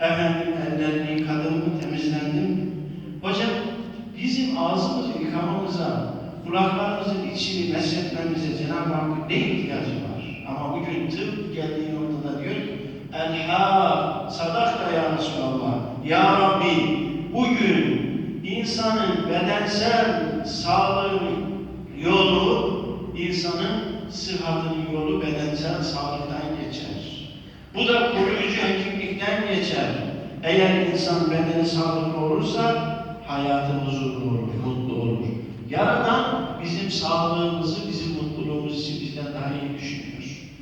Efendim ellerini yıkadım, temizlendim. Hocam bizim ağzımızı yıkamamıza, kulaklarımızın içini mesletmemize Cenab-ı Hakk'ın ne ihtiyacı var? Ama bugün tıp geldiği noktada diyor ki Elha sadakta ya Resulallah. Ya Rabbi bugün insanın bedensel sağlığının yolu, insanın sıhhatinin yolu bedensel sağlıktan geçer. Bu da koruyucu hekimlikten geçer. Eğer insan bedeni sağlıklı olursa hayatı huzurlu olur, mutlu olur. Yaradan bizim sağlığımızı, bizim mutluluğumuz için bizden daha iyi düşünüyor.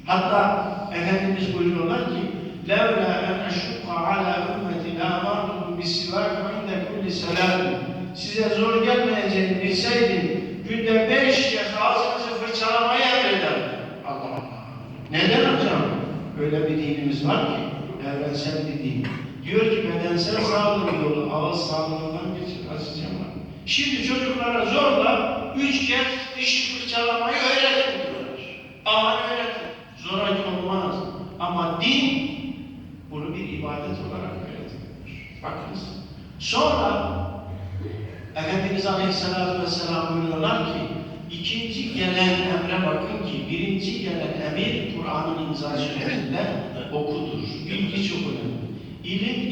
Hatta Efendimiz buyuruyorlar ki لَوْلَا أَنْ أَشُقَّ عَلَى أُمَّتِ لَاَمَرْتُمْ بِسِوَاكَ عِنْدَ كُلِّ سَلَامٍ Size zor gelmeyeceğini bilseydim günde beş kez ağzınızı fırçalamayı emrederdim. Allah Allah. Neden hocam? Öyle bir dinimiz var ki evrensel bir din. Diyor ki bedensel sağlık yolu ağız sağlığından geçir. Azizem var. Şimdi çocuklara zorla üç kez diş fırçalamayı öğretin diyorlar. Aman öğretin. Zoraki olmaz. Ama din bunu bir ibadet olarak öğretiyor. Bakınız. Sonra Efendimiz Aleyhisselatü Vesselam buyuruyorlar ki ikinci gelen emre bakın ki birinci gelen emir Kur'an'ın imza sürecinde okudur.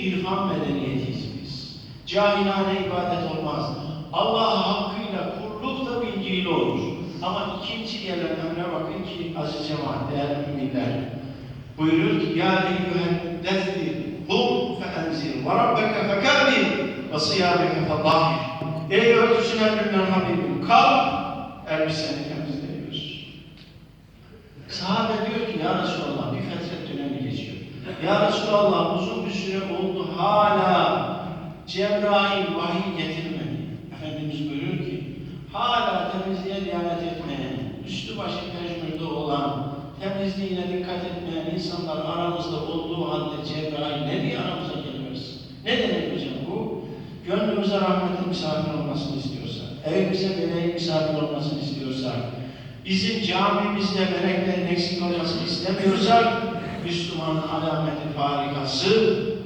İrfan medeniyetiyiz biz. Cahilane ibadet olmaz. Allah hakkıyla kulluk da bilgiyle olur. Ama ikinci emre bakın ki aziz cemaat, değerli müminler. Buyuruyor ki Ya eyyühen dezzir hum fe enzir ve rabbeke fekebir ve siyâbeke fedahir. Ey örtüsüne bürünen Habibim kalk elbiseni temizleyiyoruz. Sahabe diyor ki ya Resulallah bir fetret dönemi geçiyor. Ya Resulallah uzun süre oldu hala Cebrail vahiy getirmedi. Efendimiz buyuruyor ki hala temizliğe riayet etmeyen, üstü başı tecrübede olan, temizliğine dikkat etmeyen insanlar aramızda olduğu halde Cebrail ne diye aramıza gelmez? Ne demek hocam bu? Gönlümüze rahmetin misafir olmasını istiyorsa, evimize meleğin misafir olmasını istiyorsa, bizim camimizde meleklerin eksik olmasını istemiyorsak, Müslümanın alameti farikası